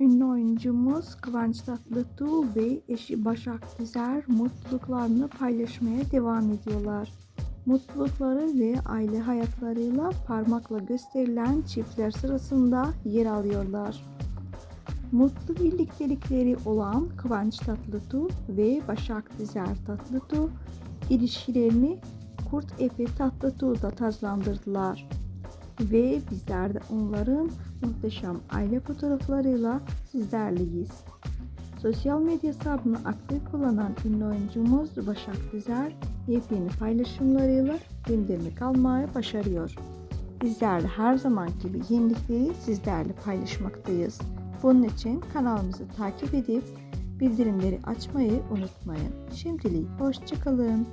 Ünlü oyuncumuz Kıvanç Tatlıtuğ ve eşi Başak Dizer mutluluklarını paylaşmaya devam ediyorlar. Mutlulukları ve aile hayatlarıyla parmakla gösterilen çiftler sırasında yer alıyorlar. Mutlu birliktelikleri olan Kıvanç Tatlıtuğ ve Başak Dizer Tatlıtuğ ilişkilerini Kurt Efe Tatlıtuğ'da tazlandırdılar. Ve bizler de onların muhteşem aile fotoğraflarıyla sizlerleyiz. Sosyal medya hesabını aktif kullanan ünlü oyuncumuz Başak Dizer yepyeni paylaşımlarıyla gündemi kalmaya başarıyor. Bizler her zaman gibi yenilikleri sizlerle paylaşmaktayız. Bunun için kanalımızı takip edip bildirimleri açmayı unutmayın. Şimdilik hoşçakalın.